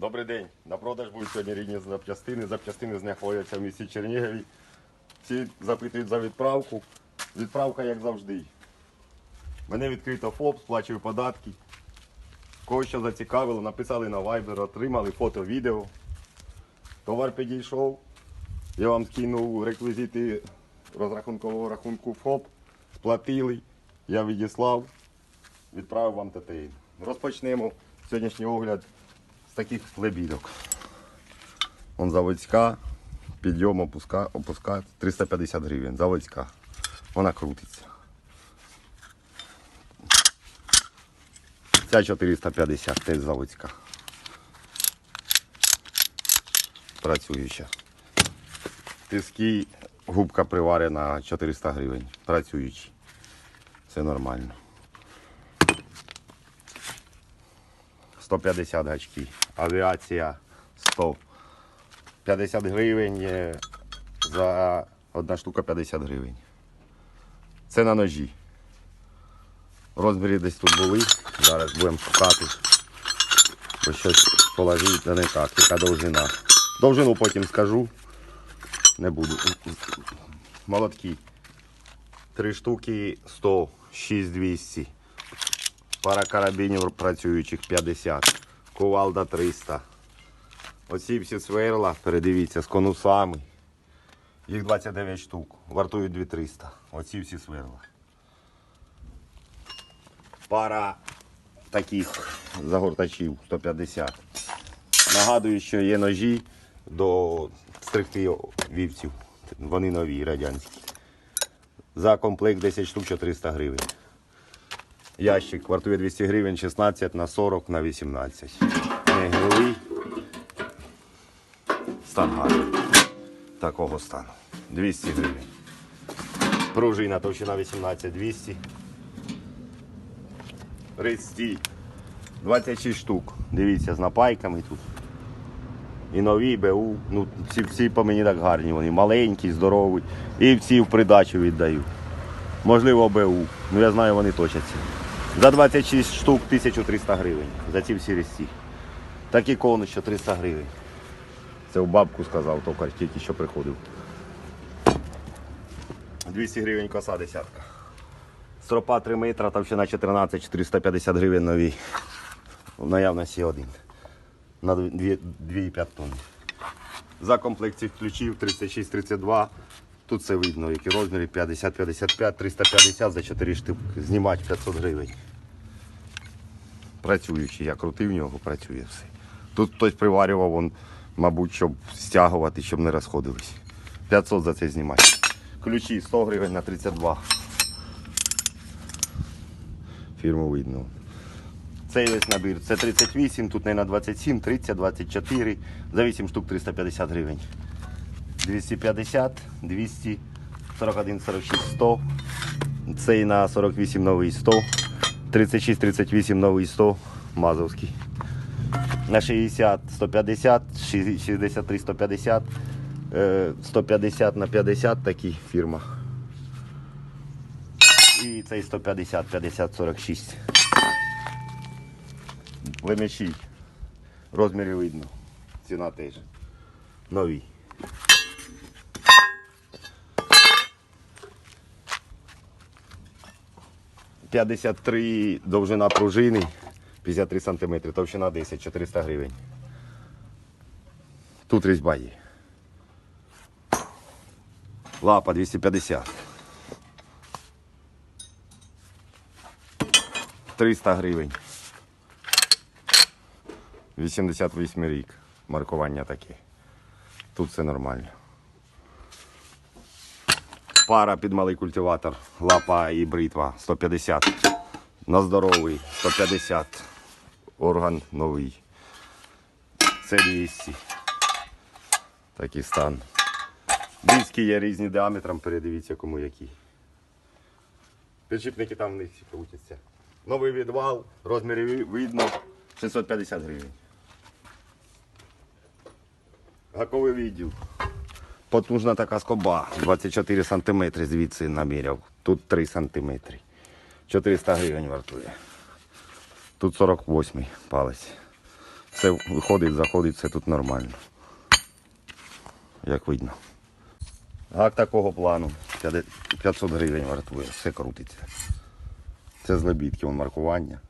Добрий день. На продаж будуть сьогодні рідні запчастини. Запчастини знаходяться в місті Чернігові. Всі запитують за відправку. Відправка, як завжди. Мене відкрито ФОП, сплачую податки. Кого що зацікавило, написали на Viber, отримали фото, відео. Товар підійшов. Я вам скинув реквізити розрахункового рахунку ФОП. Сплатили. Я відіслав. Відправив вам ТТІ. Розпочнемо сьогоднішній огляд таких лебідок. Вон заводська, підйом, опуска, опуска 350 гривень. Заводська. Вона крутиться. Ця 450, теж заводська. Працююча. Тиски, губка приварена 400 гривень. Працюючі. Все нормально. 150 гачки. Авіація 100. 50 гривень е, за одна штука 50 гривень. Це на ножі. Розмірі десь тут були. Зараз будемо шукати. Бо щось положити, та не так, яка довжина. Довжину потім скажу. Не буду. Молотки. Три штуки 100, 6 200. Пара карабінів працюючих 50. Кувалда 300. Оці всі сверла, передивіться, з конусами. Їх 29 штук. Вартують 2300. Оці всі сверла. Пара таких загортачів 150. Нагадую, що є ножі до стригти вівців. Вони нові, радянські. За комплект 10 штук 400 гривень. Ящик вартує 200 гривень, 16 на 40 на 18. Не гнилий. Стан гарний. Такого стану. 200 гривень. Пружина товщина 18 200. Ристі 26 штук. Дивіться, з напайками тут. І нові БУ. Ну, всі, всі по мені так гарні. Вони маленькі, здорові. І всі в придачу віддаю. Можливо, БУ. Ну я знаю, вони точаться. За 26 штук 1300 гривень. За ці всі різці. Такі кони, що 300 гривень. Це у бабку сказав, токар тільки що приходив. 200 гривень коса десятка. Стропа 3 метра, товщина 14, 450 гривень нові. В наявності один. На 2,5 тонни. За комплект цих ключів 36-32. Тут все видно, які розміри 50-55, 350 за 4 штуки. Знімати 500 гривень. Працюючий, я крутив нього, працює все. Тут хтось приварював, он, мабуть, щоб стягувати, щоб не розходились. 500 за це знімати. Ключі 100 гривень на 32. Фірму видно. Цей весь набір. Це 38, тут не на 27, 30, 24. За 8 штук 350 гривень. 250, 200, 41, 46, 100. Цей на 48 новий 100. 36, 38 новий 100. Мазовський. На 60, 150, 63, 150. е, 150 на 50 такі фірма. І цей 150, 50, 46. Лемеші. Розміри видно. Ціна теж. Нові. П'ятдесят три довжина пружини, 53 см, товщина 10, 400 гривень. Тут різьба є. Лапа 250. 300 гривень. 88 рік. Маркування таке. Тут все нормально. Пара під малий культиватор. Лапа і бритва 150. На здоровий 150. Орган новий. Це 200. Такий стан. Диски є різні діаметром, передивіться кому які. Підшипники там в них всі крутяться. Новий відвал, розміри видно 650 гривень. Гаковий відділ. Потужна така скоба. 24 см звідси наміряв. Тут 3 см. 400 гривень вартує. Тут 48 палець. Все виходить, заходить, все тут нормально. Як видно. Гак такого плану 500 гривень вартує, все крутиться. Це з лебідки, вон маркування.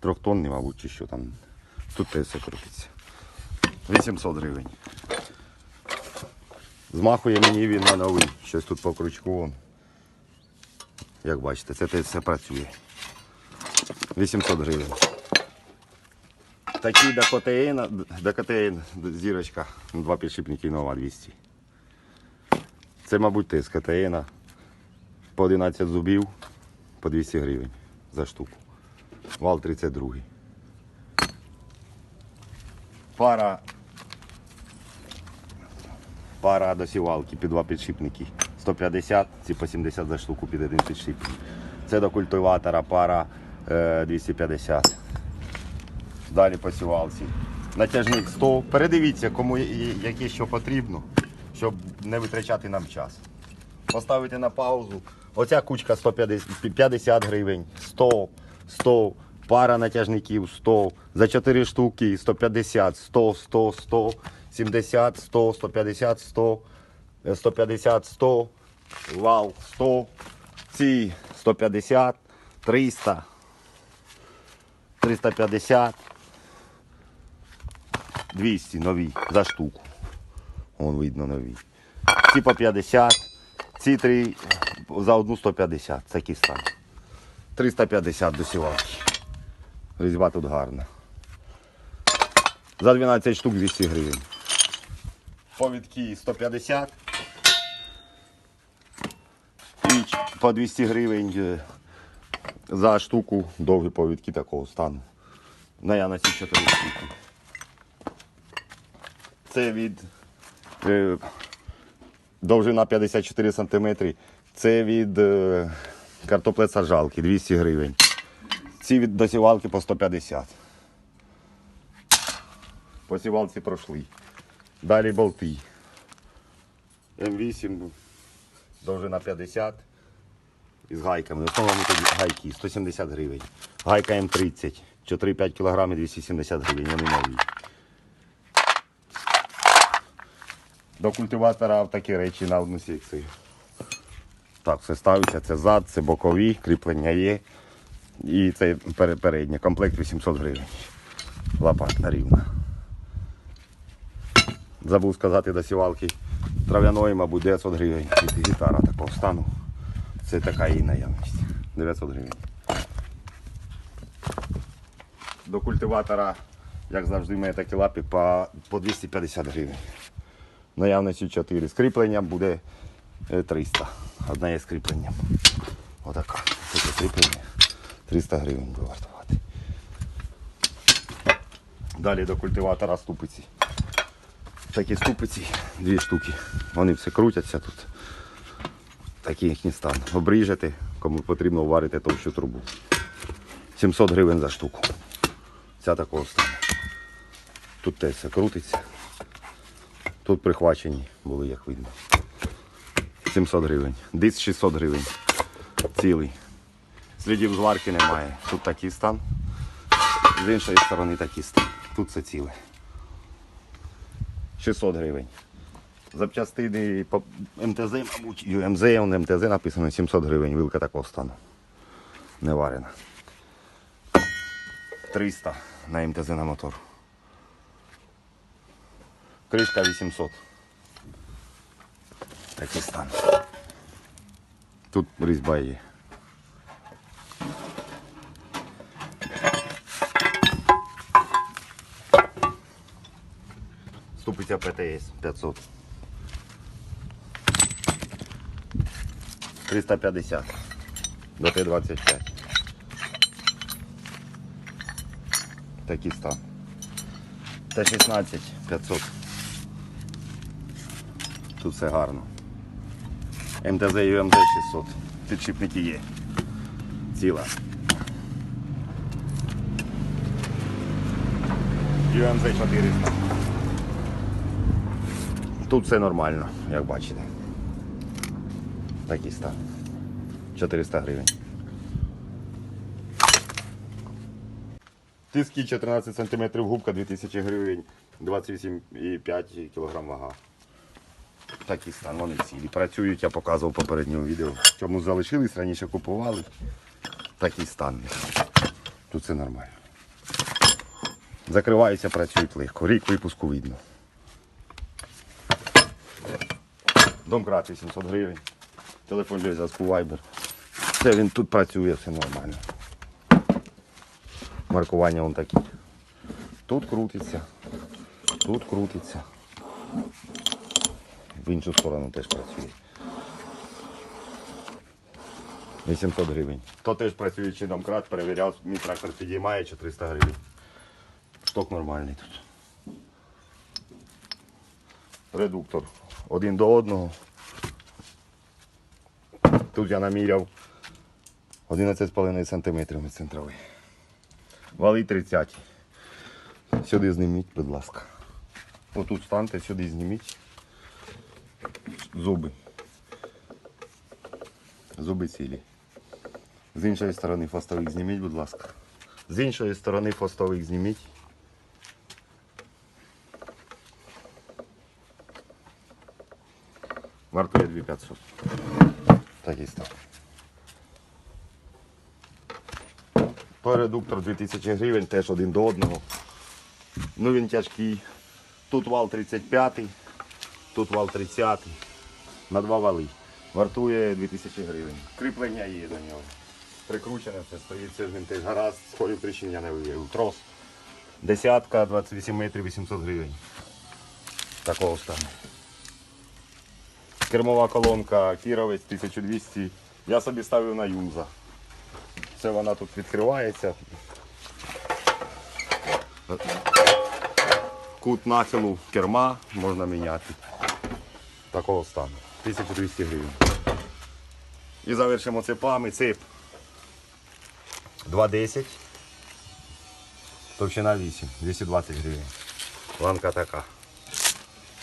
Трьохтонний, мабуть, чи що там. Тут теж все крутиться. 800 гривень. Змахує мені він на новий. Щось тут по крючку. Як бачите, це все працює. 800 гривень. Такий до КТН, зірочка. Два підшипники нова 200. Це, мабуть, теж з. По 11 зубів, по 200 гривень за штуку. Вал 32. Пара. Пара досівалки під два підшипники. 150, ці по 70 за штуку під один підшипник. Це до культиватора пара е, 250. Далі по сівалці. Натяжник 100. Передивіться, кому яке що потрібно, щоб не витрачати нам час. Поставити на паузу. Оця кучка 150 50 гривень, 100, 100, пара натяжників 100, за 4 штуки 150, 100, 100, 100, 70, 100, 150, 100, е, 150, 100, вал 100, ці 150, 300, 350, 200 нові за штуку. Вон видно нові. Ці по 50, ці три за одну 150. Це кістан. 350 до сівалки. Різьба тут гарна. За 12 штук 200 гривень. Повідки 150. І по 200 гривень е, за штуку довгі повідки такого стану. Наявності 4 штуки. Це від е, довжина 54 см. Це від е, картоплет-саджалки 200 гривень. Ці від досівалки по 150. По сівалці пройшли. Далі болти. М8, довжина 50. Із гайками. Основному тут гайки 170 гривень. Гайка М30. 4-5 кг 270 гривень. Вони нові. До культиватора такі речі на одну секцію. Так, все ставиться, це зад, це бокові, кріплення є. І це пере- переднє. Комплект 800 гривень. Лопатна рівна. Забув сказати до сівалки трав'яної, мабуть, 900 гривень. Гітара такого стану. Це така її наявність. 900 гривень. До культиватора, як завжди, має такі лапи по, по 250 гривень. Наявності 4. Скріплення буде е, 300. Одне є скріплення. Отака. Це скріплення. 300 гривень буде вартувати. Далі до культиватора ступиці. Такі ступиці, дві штуки. Вони все крутяться тут. Такий їхній стан. Обріжете, кому потрібно варити товщу трубу. 700 гривень за штуку. Ця такого стану. Тут теж все крутиться. Тут прихвачені були, як видно. 700 гривень. Диск 600 гривень. Цілий. Слідів зварки немає. Тут такий стан. З іншої сторони такий стан. Тут все ціле. 600 гривень. Запчастини МТЗ, мабуть, он МТЗ написано 700 гривень. Вилка такого стану. Не варена. 300 на МТЗ на мотор. Кришка 800. Такий стан. Тут різьба є. Ступиця ПТС 500. 350 до Т-25. Такий стан. Т-16 500. Тут все гарно. МТЗ і ЮМЗ 600. Підшипники є. Ціла. ЮМЗ 400. Тут все нормально, як бачите. Такий стан. 400 гривень. Тиски 14 см, губка 2000 гривень, 28,5 кг вага. Такий стан, вони цілі. Працюють, я показував в попередньому відео. Чому залишились, раніше купували. Такий стан. Тут все нормально. Закриваються, працюють легко. Рік випуску видно. Домкрат 800 гривень. Телефон для зв'язку Viber. Все, він тут працює, все нормально. Маркування вон такі. Тут крутиться, тут крутиться. В іншу сторону теж працює. 800 гривень. То теж працює чи домкрат, перевіряв, мій трактор підіймає 400 гривень. Шток нормальний тут. Редуктор один до одного. Тут я наміряв 11,5 см центровий. Вали 30. Сюди зніміть, будь ласка. Отут станьте, сюди зніміть. Зуби. Зуби цілі. З іншої сторони фостовик зніміть, будь ласка. З іншої сторони фостовик зніміть. Вартує 2500. Такий став. Той редуктор 2000 гривень, теж один до одного. Ну він тяжкий. Тут вал 35, тут вал 30, на два вали. Вартує 2000 гривень. Кріплення є до нього. Прикручене все стоїть, це з ним теж гаразд, схожу причин я не виявив. Трос. Десятка, 28 метрів, 800 гривень. Такого стану. Кермова колонка Кіровець 1200. Я собі ставив на юза. Це вона тут відкривається. Кут нахилу керма можна міняти. Такого стану. 1200 гривень. І завершимо цепами. Цеп 2,10. Товщина 8, 220 гривень. Ланка така.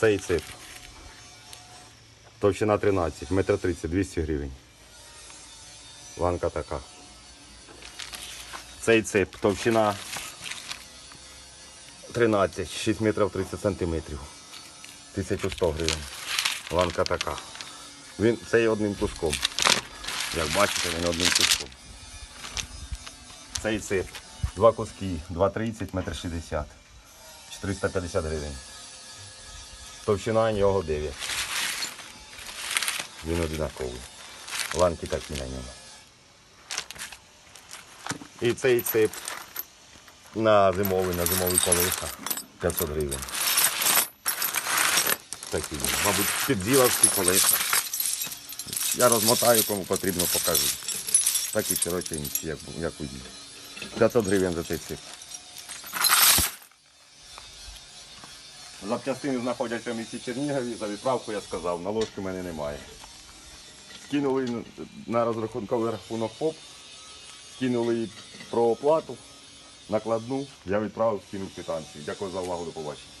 Цей цеп. Товщина 13, метр 30, 200 гривень. Ланка така. Цей цеп, товщина 13, 6 метрів 30 сантиметрів. 1100 гривень. Ланка така. Він цей одним куском. Як бачите, він одним куском. Цей цеп. Два куски, 2,30, метр 60. 450 гривень. Товщина його 9. Він однаковий. Ланки такі на ньому. І цей цеп на зимовий, на зимовий колеса 500 гривень. Такі, мабуть, підділовські колеса. Я розмотаю, кому потрібно покажу. Такі широченькі, як, як у дні. 500 гривень за цей цеп. Запчастини знаходяться в місті Чернігові, за відправку я сказав, наложки в мене немає. Скинули на розрахунковий рахунок ФОП, скинули про оплату, накладну, я відправив, скинув квитанцію. Дякую за увагу, до побачення.